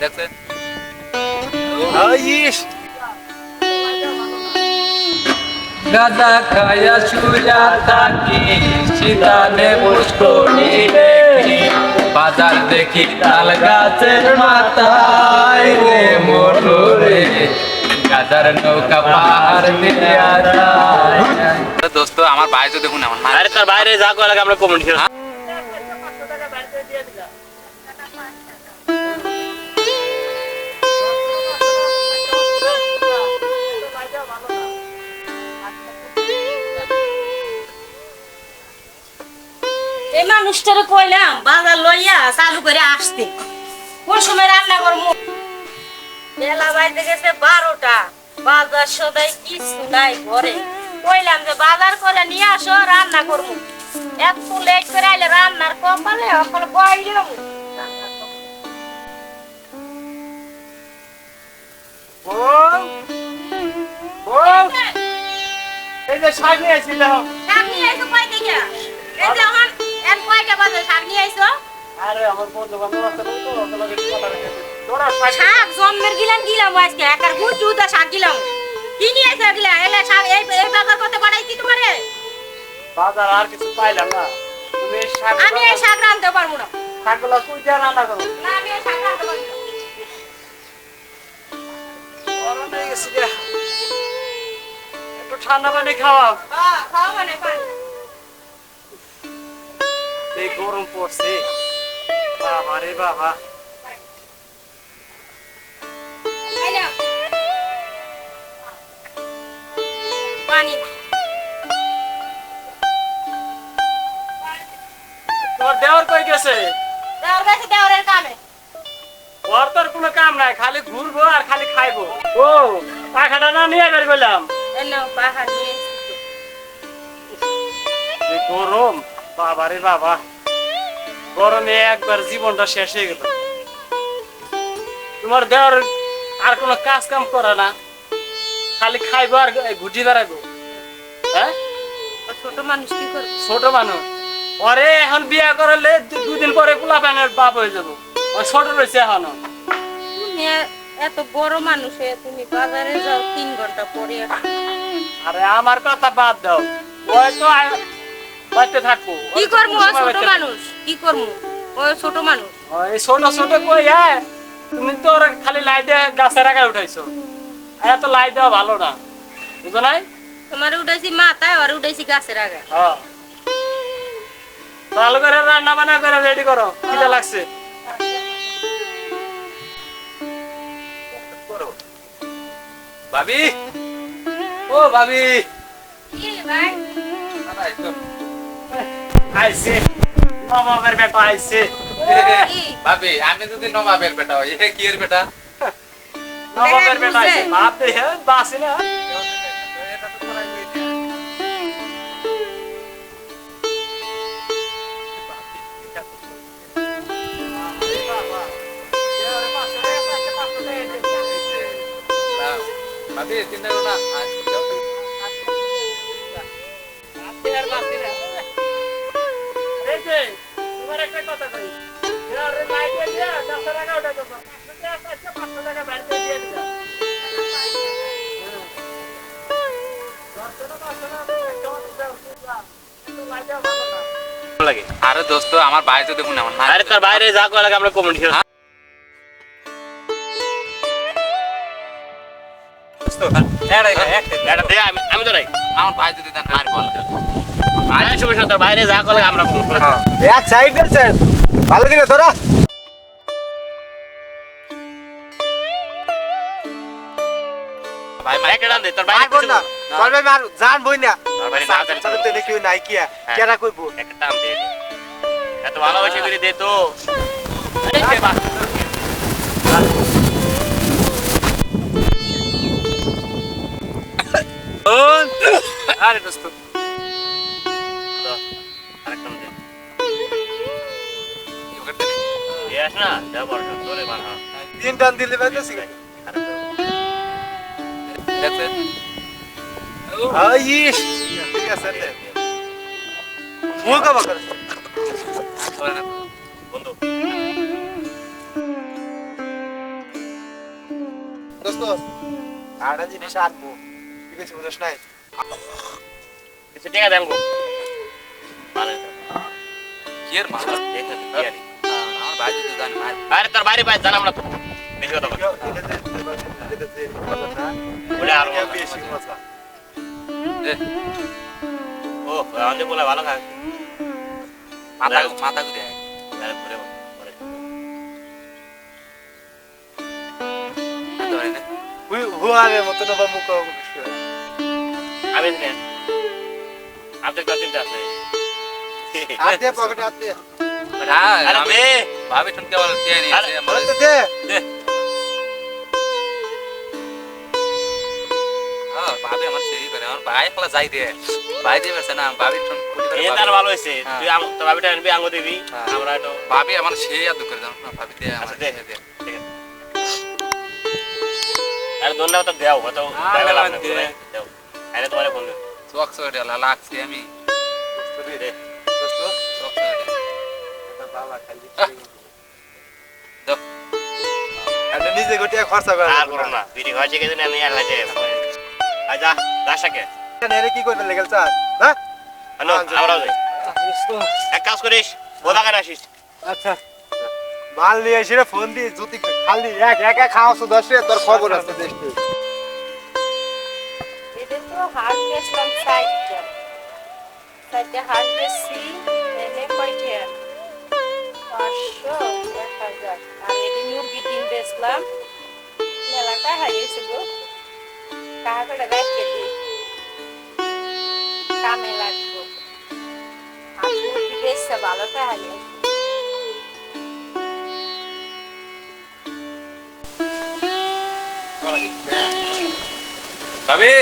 দেখছেন? গাদা খায়া শুয়া থাকি শীতানে পুষ্করি দেখি বাজার দেখি তাল গাছের মাথায় রে মোটরে গাদার নৌকা পাহাড় দিয়া যায় দোস্ত আমার ভাই তো দেখুন আমার আরে তার বাইরে যা করা লাগে আমরা কমেন্ট মানুষটারে কইলাম বাজার লইয়া চালু করে আসতে। কোন সময় রান্না করব? বেলা বাইতে গেছে বারোটা। বাজার সদাই কিছু নাই ঘরে। কইলাম যে বাজার করে নিয়ে আসো রান্না করব। এত লেট করে আইলে রান্নার কপালে এখন বইলাম এই যে শাক নিয়ে আসছিলাম শাক নিয়ে আইসো এই যে এখন এন শাক নিয়ে আইসো আরে আমার বন্ধু বান্ধব আছে তো ওদের লগে কথা রেখেছি তোরা শাক জন্মের গিলাম গিলাম আজকে। একার গুট উদা শাক গিলাম। কি নিয়ে আইসো গিলা এলে শাক এই এই বাজার করতে পাঠাইছি তোমারে? বাজার আর কিছু পাইলাম না। তুমি শাক আমি এই শাক রাঁধতে পারব না। শাকগুলো কুই দিয়ে রান্না করো না আমি এই শাক রাঁধতে পারব না। গরম হয়ে গেছে একটু ঠান্ডা পানি খাওয়া হ্যাঁ, খাও মানে পান। এই গরম পড়ছে। বাবা রে বাবা। তোর দেওয়ার কই গেছে? দেওয়ার কাছে দেওয়ারের কামে ওর তোর কোনো কাম নাই খালি ঘুরবো আর খালি খাইবো। ও পাখাটা না নিয়ে বের করলাম। গরম। বাবা রে বাবা। গরমে একবার জীবনটা শেষ হয়ে গেল। তোমার দেওয়ার আর কোনো কাজ কাম করে না। খালি খাইবো আর ঘুটি বেড়াইবো হ্যাঁ? ছোট মানুষ কি করবে? ছোট মানুষ। ওরে এখন বিয়া করলে দুদিন পরে পোলা প্যানের বাপ হয়ে যাব। ছোট রয়েছে এখনও। তুমি এত বড় মানুষ হয়ে তুমি বাজারে যাও তিন ঘণ্টা পরে আরে আমার কথা বাদ দাও। ওই তো বাড়িতে থাকব। কি করব? ছোট মানুষ। কি করব? ও ছোট মানুষ। ওই ছোট ছোট কই হ্যাঁ? তুমি তো ওরা খালি লাই দিয়ে গাছের আগায় উঠাইছো। এত লাই দেওয়া ভালো না। বুঝো নাই? তোমার উঠাইছি মাথায় আর উঠাইছি গাছের আগে হ্যাঁ ভালো করে রান্না বান্না করে রেডি করো। খিদে লাগছে। ভাবি? ও ভাবি। ভাই? আইছে নবাবের বেটা আইছে ভাবি আমি যদি নবাবের বেটা হই এ কি এর বেটা? নবাবের বেটা আইছে বাপ দে হ্যাঁ বাসি না। এটা। ভাবি চিন্তা করো না। তোমার একটা কথা কই। দিয়া দেবো। পাঁচশো টাকা পাঁচশো টাকা বাড়িতে দিয়ে। লাগে আরে দোস্ত আমার ভাই তো দেখুন আমার আরে তার বাইরে যা করা লাগে আমরা কমেন্ট করি এটা দে আমি আমি তো নাই আমার ভাই যদি দেন আর বল। আরে সমস্যা তোর বাইরে যা করা আমরা এক সাইড করছেন ভালো দিনে তোরা? ভাই মাইকে ডান দে তোর বাইরে কিছু না। না। চলবে মার জান বই না। তোর বাইরে না জানি তো দেখি নাই কিয়া হ্যাঁ। কেরা কইবো? একটা দাম দে। দে। এত ভালোবাসা করে দে তো। এই যে বাস। আরে দোস্ত আরেকটা না, যা বড় তোরে বানা। তিন টান দিলে পাইতেছি দেখছেন আইস ঠিক আছে মুখ কাবা করে। বন্ধু। দোস্ত আটা জিনিস আনব ঠিক আছে বুঝছ নাই? কিছু টাকা দেন গো। ভালো কি এর মাল? আমার ভাই যদি জানে মার আরে তোর বাইরে বাইরে জানাম না তো বেশি কথা বল। বলে আরও বেশি মজা ও আমাদের বলে ভালো খায় মাথা মাথা ঘুরে আরে ঘুরে মুখ আমি নেন আপনার কাছে চিন্তা আছে। হাতে পকেটে হ্যাঁ আরে আমি ভাবি শুনতে বলে দিয়ে নিয়েছে আরে, দে দে। হ্যাঁ, ভাবি আমার সেই করে আমার ভাই একলা যাই দে। ভাই দিয়ে না ভাবি শুন কুড়ি তার ভালো হয়েছে। তুই আম তো ভাবিটা আনবি আঙ্গ দিবি। আমরা একটু ভাবি আমার সেই করে না ভাবি দিয়ে আমার দে। দে। ঠিক আছে। আরে ধন্যবাদ তো দেও দে। আরে তোমারে বলল চোখ চোখে লাগছে আমি নিজে গোটিয়া খরচা করে আর করো না বিড়ি খাওয়া শিখে দিন আমি আর আয় যা রাশাকে নেরে কি করবে লেগেল হ্যাঁ হ্যালো আমরাও যাই এক কাজ করিস বোধা কেন আসিস আচ্ছা মাল নিয়ে এসে ফোন দিয়ে জুতি খালি এক একা খাওয়াছো দশ তোর খবর আছে দেশে হাট বেচলাম সাইডটা সাইডটা হাট বেচছি এনে কয়টা পাঁচশো এক হাজার আর এটি মুরগি ডিম বেচলাম মেলাটা হারিয়েছে গো কাহা করে রাখতে দিই কামে লাগবো আর মুরগি বেচছে ভালোটা হারিয়েছে ভাবি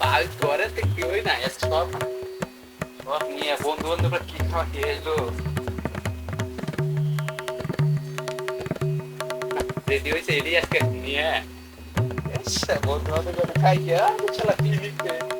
ভাই ঘরে তো কেউই নাই আজকে সব সব নিয়ে বন্ধু বান্ধবরা কি খাওয়া খেয়ে এলো? রেডি হয়েছে এডি আজকে নিয়ে। এস, বন্ধু বান্ধব খাইয়া চলা পিকনিকে এলা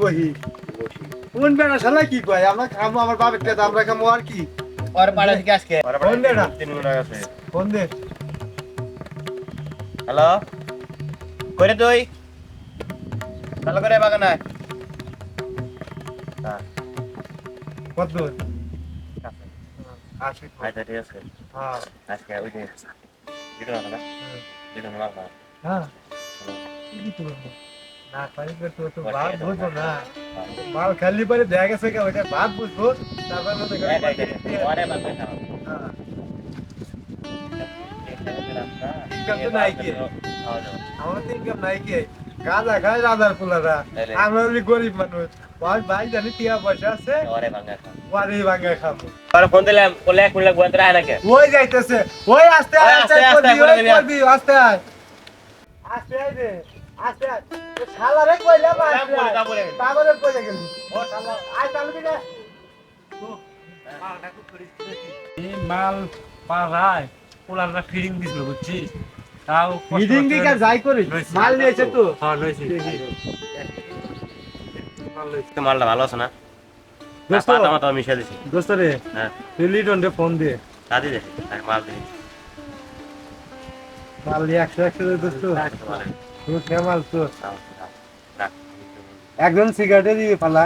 বহি। কোন শালা কি কয়? আমরা খামো আমার আমরা খামো আর কি? আর পাড়া আজকে ফোন দে না তিন মিনিট আছে। ফোন দে। হ্যালো করে তুই। ভালো করে বাগান আয় কত দূর আচ্ছা ঠিক আছে। হ্যাঁ আজকে ওই যে ভিডিও না ভিডিও না হ্যাঁ কি করব? না পারি তো তো তো বাপ বুঝব না মাল খালি পরে দেখা গেছে কি ওইটা বাপ বুঝব তারপর মনে করে হ্যাঁ। ইনকাম তো নাই কি আমার তো ইনকাম নাই কি গাঁজা খায় রাজার পোলারা। আমরা হলি গরিব মানুষ। ওর ভাই জানি টিয়া পয়সা আছে। ওয়ারি ভাঙা খাব। ফোন দিলাম বলে এক মিনিট রাখে নাকি? ওই যাইতেছে। ওই আস্তে আস্তে আস্তে, আস্তে করবি আস্তে আয়। আস্তে আয় রে আস্তে আয়। এ শালারে কইলাম বললাম, আস্তে আয়। তারপরে। তারপরে কইলে গেলি। ও শালা। আয় চালবি না এই মাল পাড়ায় পোলাররা ফিডিং দিছিল বুঝছিস? তাও মিটিং দিকে যাই করি মাল নিয়েছে তো। হ্যাঁ লইছি। মালটা ভালো আছে না? দোস্ত। মাতা মিশিয়ে দিছি। দোস্ত রে হ্যাঁ। তুই লিটন রে ফোন দে। মাল মাল একশো একশো দে দোস্ত। কে মাল তো। একজন সিগারেটে দিয়ে পালা।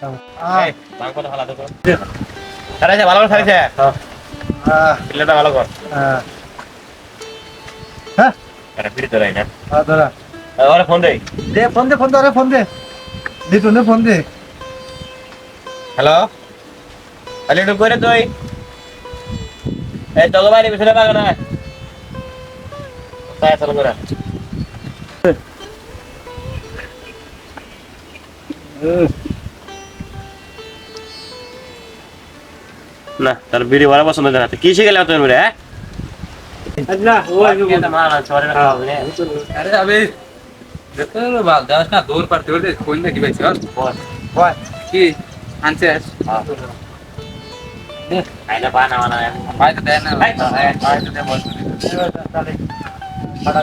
ফালা ভালো করে সারাইছে। ভালো কর। আরে, ওরে ফোন দেই। দে ফোন দে ফোন দে আরে ফোন দে। দিতু নে ফোন দে। হ্যালো? একটু করে তুই এই তোকে বাড়ি পিছনে পাবে না? তাই চালু করে না তার বিড়ি বড় পছন্দ না। কি শিখে গেলে তুমি রে अरे अस् दोर पर्दैन पाइत ला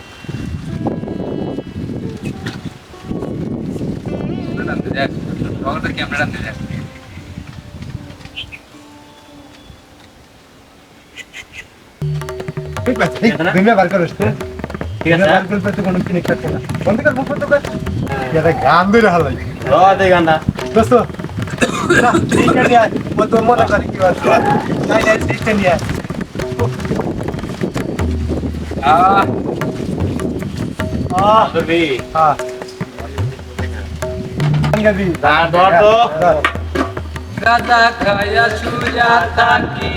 ক্যামেরা আনতে যাক ঠিক আছে ঠিক দুনিয়া বার করিস তো ঠিক আছে বার করতে তো কোনো কিনে খাচ্ছে না বন্ধ কর মুখ বন্ধ কর এটা গান ধরে হালাই ও দেই গান্ডা দোস্ত ঠিক আছে ও তো মনে করে কি আছে নাই নাই ঠিক নিয়ে আহ আহ তুমি হ্যাঁ গাবি দাঁড় ধর তো। গাদা খায়া সুজা দেখি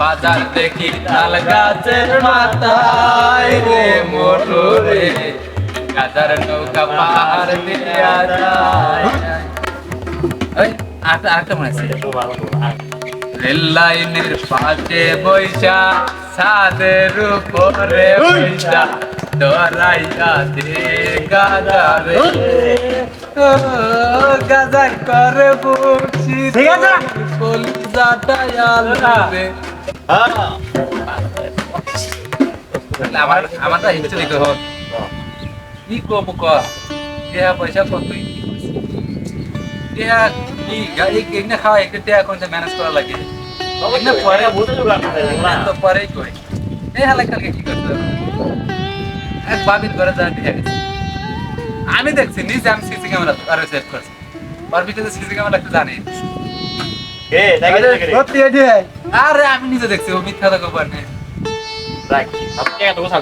বাজার দেখি তাল গাছের মাথায় রে মোটরে। গাজার নৌকা পাহাড় দিয়া যায়। আরেকটা আরেকটা মনে আছে। রেল লাইনের পাশে বৈশা ছাদের উপরে বৈশা। ডরাইয়া দে গাজারে ও গাজা করে বুঝছি ঠিক আছে। কলিজাটা আলবে। আমার আমারটা হিস্ট্রি লিখতে হন কি কম ক? দেয়া পয়সা কতই? দেয়া কি? গাড়ি কিনে খাওয়া? একটু দেয়া কোন ম্যানেজ করা লাগে। পরে তো পরেই কই। এই হালা কালকে কি করতে এক বাবির ঘরে যা দিয়ে গেছে আমি দেখছি নিজে আমি সিসি ক্যামেরা আরে সেভ করছি। ওর ভিতরে সিসি ক্যামেরা একটু জানি। আরে আমি নিজে দেখছি ও মিথ্যা কথা কবার নেই। রাখ। আপনি এত কথা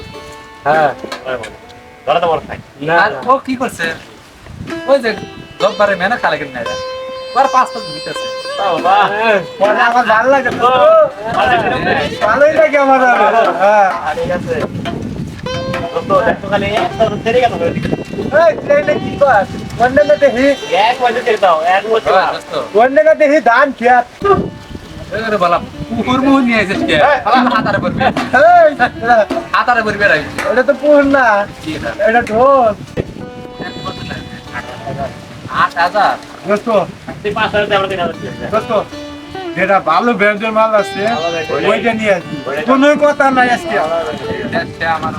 হ্যাঁ। তো বড় থাক না আর ও কি করছে? ওই যে রোববারে মেনা খালে কিনে নেয়। ওর পাঁচ পাঁচ ভিতেছে আমার ভালো লাগে ভালোই লাগে আমার হ্যাঁ। ঠিক আছে। তো দেখো খালি একটা দেরি কেন হয়ে এই ট্রেনে কি কর ওয়ান্ডে না দেখি এক বছর ছেড়ে দাও এক বছর দোস্ত ওয়ান্ডে না দেখি ধান খেত এবারে পুকুর মুহ নিয়ে এসেছিস কে হাতারে রাখবি এটা তো না এটা ঢোল আট হাজার দোস্ত পাঁচ হাজার দোস্ত যেটা ভালো ব্র্যান্ডের মাল আছে ওইটা নিয়ে আসবি কোনো কথা নাই আজকে আমার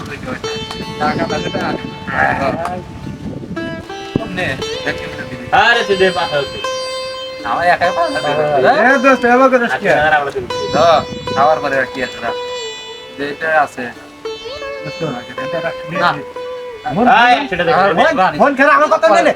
আরে তুই দে হাজার আমার একাই পাঁচ দোস্ত এবার করে আজকে হাজার আমরা দিবি তো খাওয়ার পরে কি আছে না যেটা আছে না আয় সেটা দেখো ফোন খেলা আমার কথা নেই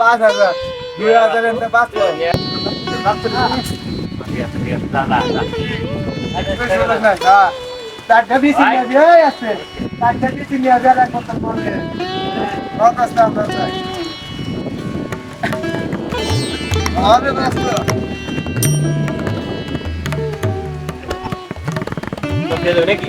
পাঁচ হাজার আচ্ছা, দুই হাজার পাঁচ হাজার চারটা বিশ আছে। চারটা বিশ নিয়ে যাওয়ার এক বছর পরে নাকি?